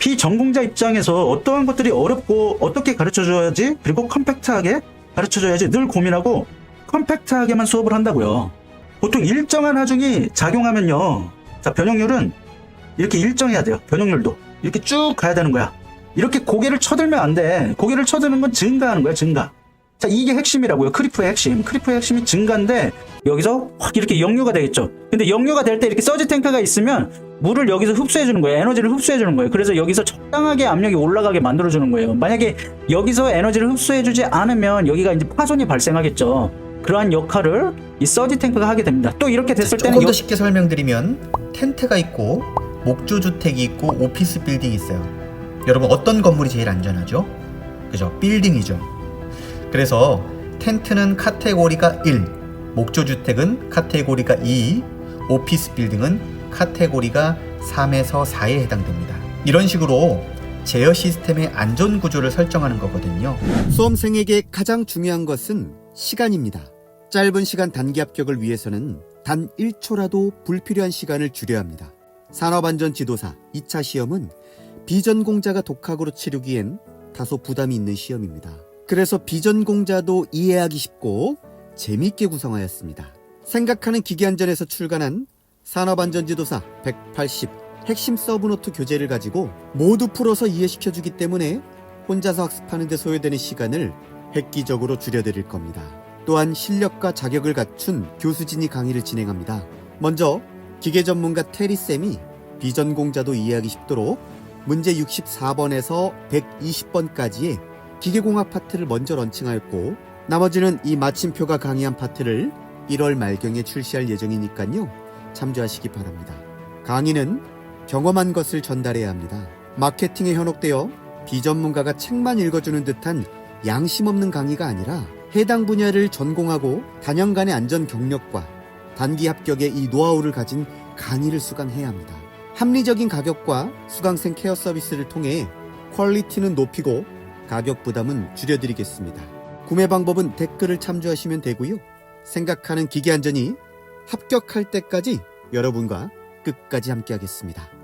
비전공자 입장에서 어떠한 것들이 어렵고 어떻게 가르쳐줘야지 그리고 컴팩트하게 가르쳐줘야지 늘 고민하고 컴팩트하게만 수업을 한다고요. 보통 일정한 하중이 작용하면요. 자, 변형률은 이렇게 일정해야 돼요. 변형률도. 이렇게 쭉 가야 되는 거야. 이렇게 고개를 쳐들면 안 돼. 고개를 쳐드는 건 증가하는 거야, 증가. 자, 이게 핵심이라고요. 크리프의 핵심. 크리프의 핵심이 증가인데 여기서 확 이렇게 역류가 되겠죠. 근데 역류가 될 때 이렇게 서지 탱크가 있으면 물을 여기서 흡수해 주는 거예요. 에너지를 흡수해 주는 거예요. 그래서 여기서 적당하게 압력이 올라가게 만들어 주는 거예요. 만약에 여기서 에너지를 흡수해 주지 않으면 여기가 이제 파손이 발생하겠죠. 그러한 역할을 이 서지 탱크가 하게 됩니다. 또 이렇게 됐을 때는 조금 더 여- 쉽게 설명드리면 텐트가 있고 목조 주택이 있고 오피스 빌딩이 있어요. 여러분 어떤 건물이 제일 안전하죠? 그죠? 빌딩이죠. 그래서 텐트는 카테고리가 1, 목조 주택은 카테고리가 2, 오피스 빌딩은 카테고리가 3에서 4에 해당됩니다. 이런 식으로 제어 시스템의 안전 구조를 설정하는 거거든요. 수험생에게 가장 중요한 것은 시간입니다. 짧은 시간 단기 합격을 위해서는 단 1초라도 불필요한 시간을 줄여야 합니다. 산업안전 지도사 2차 시험은 비전공자가 독학으로 치르기엔 다소 부담이 있는 시험입니다. 그래서 비전공자도 이해하기 쉽고 재미있게 구성하였습니다. 생각하는 기계안전에서 출간한 산업안전지도사 180 핵심 서브노트 교재를 가지고 모두 풀어서 이해시켜주기 때문에 혼자서 학습하는 데 소요되는 시간을 획기적으로 줄여드릴 겁니다. 또한 실력과 자격을 갖춘 교수진이 강의를 진행합니다. 먼저 기계 전문가 테리쌤이 비전공자도 이해하기 쉽도록 문제 64번에서 120번까지의 기계공학 파트를 먼저 런칭하였고 나머지는 이 마침표가 강의한 파트를 1월 말경에 출시할 예정이니까요. 참조하시기 바랍니다. 강의는 경험한 것을 전달해야 합니다. 마케팅에 현혹되어 비전문가가 책만 읽어주는 듯한 양심 없는 강의가 아니라 해당 분야를 전공하고 단연간의 안전 경력과 단기 합격의 이 노하우를 가진 강의를 수강해야 합니다. 합리적인 가격과 수강생 케어 서비스를 통해 퀄리티는 높이고 가격 부담은 줄여드리겠습니다. 구매 방법은 댓글을 참조하시면 되고요. 생각하는 기계 안전이 합격할 때까지 여러분과 끝까지 함께하겠습니다.